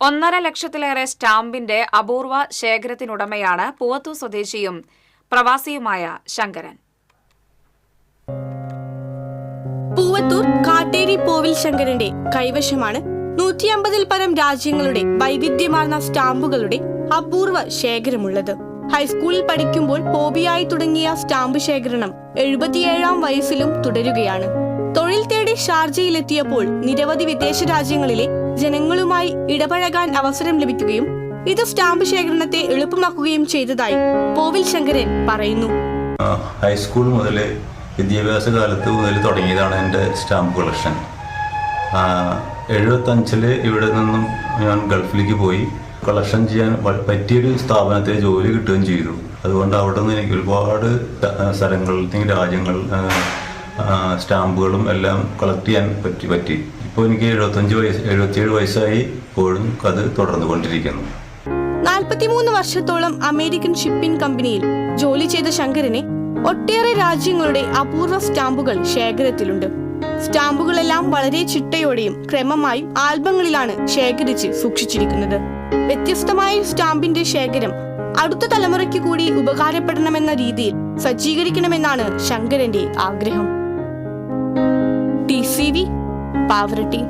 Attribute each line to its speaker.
Speaker 1: ഒന്നര ലക്ഷത്തിലേറെ സ്റ്റാമ്പിന്റെ അപൂർവ ശേഖരത്തിനുടമയാണ് പൂവത്തൂർ സ്വദേശിയും പ്രവാസിയുമായ ശങ്കരൻ.
Speaker 2: പൂവത്തൂർ കാട്ടേരി പോവിൽ ശങ്കരന്റെ കൈവശമാണ് നൂറ്റിയമ്പതിൽ പരം രാജ്യങ്ങളുടെ വൈവിധ്യമാർന്ന സ്റ്റാമ്പുകളുടെ അപൂർവ ശേഖരമുള്ളത്. ഹൈസ്കൂളിൽ പഠിക്കുമ്പോൾ ഹോബിയായി തുടങ്ങിയ സ്റ്റാമ്പ് ശേഖരണം എഴുപത്തിയേഴാം വയസ്സിലും തുടരുകയാണ്. തൊഴിൽ തേടി ഷാർജയിലെത്തിയപ്പോൾ നിരവധി വിദേശ രാജ്യങ്ങളിലെ ജനങ്ങളുമായി ഇടപഴകാൻ അവസരം ലഭിക്കുകയും ഇത് സ്റ്റാമ്പ് ശേഖരണത്തെ എളുപ്പമാക്കുകയും ചെയ്തതായി കോവിൽ ശങ്കരൻ പറയുന്നു.
Speaker 3: ഹൈസ്കൂൾ മുതൽ വിദ്യാഭ്യാസ കാലത്ത് മുതൽ തുടങ്ങിയതാണ് എന്റെ സ്റ്റാമ്പ് കളക്ഷൻ. എഴുപത്തഞ്ചിൽ ഇവിടെ നിന്നും ഞാൻ ഗൾഫിലേക്ക് പോയി. കളക്ഷൻ ചെയ്യാൻ പറ്റിയൊരു സ്ഥാപനത്തിൽ ജോലി കിട്ടുകയും ചെയ്തു. അതുകൊണ്ട് അവിടെ നിന്ന് എനിക്ക് ഒരുപാട് സ്ഥലങ്ങളിൽ രാജ്യങ്ങൾ സ്റ്റാമ്പുകളും എല്ലാം കളക്ട് ചെയ്യാൻ പറ്റി പറ്റി. ഇപ്പോൾ എനിക്ക് എഴുപത്തഞ്ച് വയസ്സ് എഴുപത്തിയേഴ് വയസ്സായി ഇപ്പോഴും അത് തുടർന്നുകൊണ്ടിരിക്കുന്നു.
Speaker 2: നാൽപ്പത്തിമൂന്ന് വർഷത്തോളം അമേരിക്കൻ ഷിപ്പിംഗ് കമ്പനിയിൽ ജോലി ചെയ്ത ശങ്കരനെ ഒട്ടേറെ രാജ്യങ്ങളുടെ അപൂർവ സ്റ്റാമ്പുകൾ ശേഖരത്തിലുണ്ട്. സ്റ്റാമ്പുകളെല്ലാം വളരെ ചിട്ടയോടെയും ക്രമമായും ആൽബങ്ങളിലാണ് ശേഖരിച്ച് സൂക്ഷിച്ചിരിക്കുന്നത്. വ്യത്യസ്തമായ സ്റ്റാമ്പിന്റെ ശേഖരം അടുത്ത തലമുറയ്ക്ക് കൂടി ഉപകാരപ്പെടണമെന്ന രീതിയിൽ സജ്ജീകരിക്കണമെന്നാണ് ശങ്കരന്റെ ആഗ്രഹം. T C V Pavaratti